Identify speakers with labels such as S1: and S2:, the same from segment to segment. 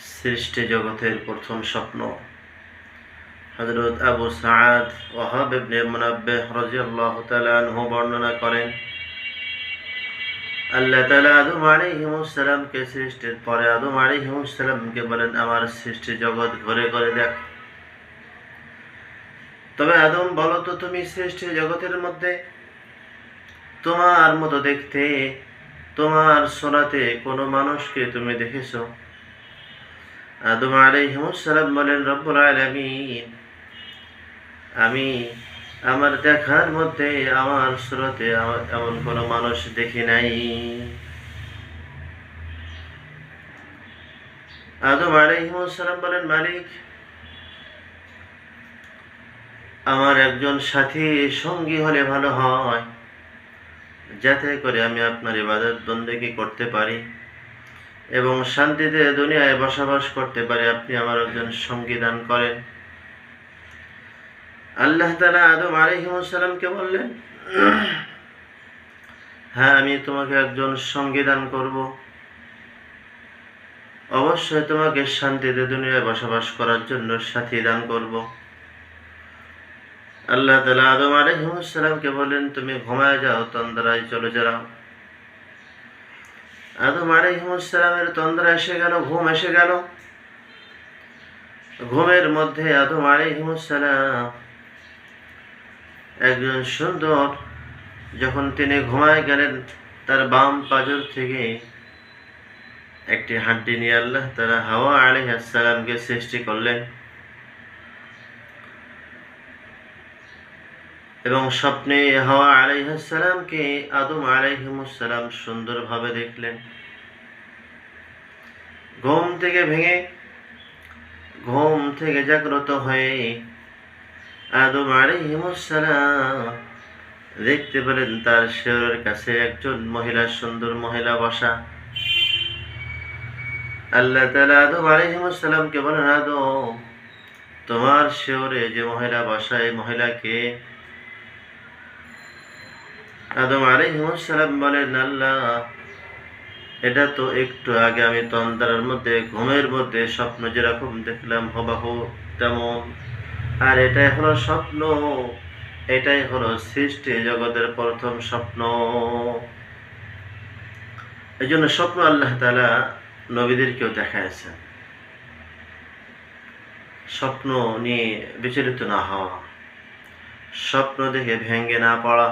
S1: সৃষ্টি জগতের প্রথম স্বপ্ন। হজরত আবু সাদ তাআলা আনহু বর্ণনা করেন, আল্লাহ আদম সৃষ্টির পরে আদম বলেন, আমার সৃষ্টি জগৎ ঘুরে ঘুরে দেখ। তবে আদম, বলো তো তুমি সৃষ্টি জগতের মধ্যে তোমার মতো দেখতে, তোমার সোনাতে কোনো মানুষকে তুমি দেখেছ? আদম আলাইহিমুসালাম বলেন, রব্বুল আলামিন, আমি আমার দেখার মধ্যে আমার স্রোতে এমন কোনো মানুষ দেখি নাই। আদম আলাইহিমুসালাম বলেন, মালিক, আমার একজন সাথী সঙ্গী হলে ভালো হয়, যাতে করে আমি আপনার ইবাদত বন্দেগী করতে পারি। এবং শান্তিতে দুনিয়ায় বসবাস করতে পারি, আপনি আমার একজন সঙ্গী দান করেন। আল্লাহ তালা আদম আলহিমসাল্লামকে বললেন হ্যাঁ আমি তোমাকে একজন সঙ্গী দান করব। অবশ্যই তোমাকে শান্তিতে দুনিয়ায় বসবাস করার জন্য সাথী দান করব। আল্লাহ তালা আদম আলহিমসাল্লামকে বলেন তুমি ঘুমায় যাও, তন্দ্রায় চলে যাও। আদম আলাইহিমুসসালামের তন্দ্রা এসে গেল, ঘুম এসে গেল। ঘুমের মধ্যে আদম আলাইহিমুসসালাম একজন সুন্দর, যখন তিনি ঘুমায় গেলেন, তার বাম পাজর থেকে একটি হাড্ডি নিয়ে আল্লাহ তারা হাওয়া আলাইহাসালামকে সৃষ্টি করলেন। এবং স্বপ্নে হাওয়া আলাইহাসালামকে আদম আলাইহিমুসালাম সুন্দরভাবে দেখলেন। ঘুম থেকে ভেঙে, ঘুম থেকে জাগ্রত হয়ে আদম আলাইহিমুসালাম দেখতে পেলেন তার শেওরের কাছে একজন মহিলা, সুন্দর মহিলা বসা। আল্লাহ তালা আদম আলাইহিমুসালামকে বলেন, আদম, তোমার শেওরে যে মহিলা বসা, এই মহিলাকে আদম আলাইহিমসালাম বলেন, আল্লাহ, এটা তো একটু আগে আমি তন্দ্রার মধ্যে, ঘুমের মধ্যে স্বপ্ন যেরকম দেখলাম, হবাহু তেমন। আর এটাই হলো স্বপ্ন, এটাই হলো সৃষ্টি জগতের প্রথম স্বপ্ন। এই জন্য স্বপ্ন আল্লাহ তালা নবীদেরকেও দেখাইছেন। স্বপ্ন নিয়ে বিচলিত না হওয়া, স্বপ্ন দেখে ভেঙ্গে না পড়া।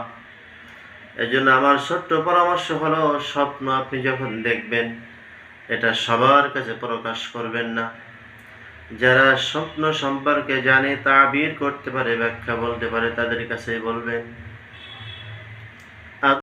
S1: এই জন্য আমার ছোট্ট পরামর্শ হলো, স্বপ্ন আপনি যখন দেখবেন, এটা সবার কাছে প্রকাশ করবেন না। যারা স্বপ্ন সম্পর্কে জানে তা বীর করতে পারে, ব্যাখ্যা বলতে পারে, তাদের কাছে বলবেন।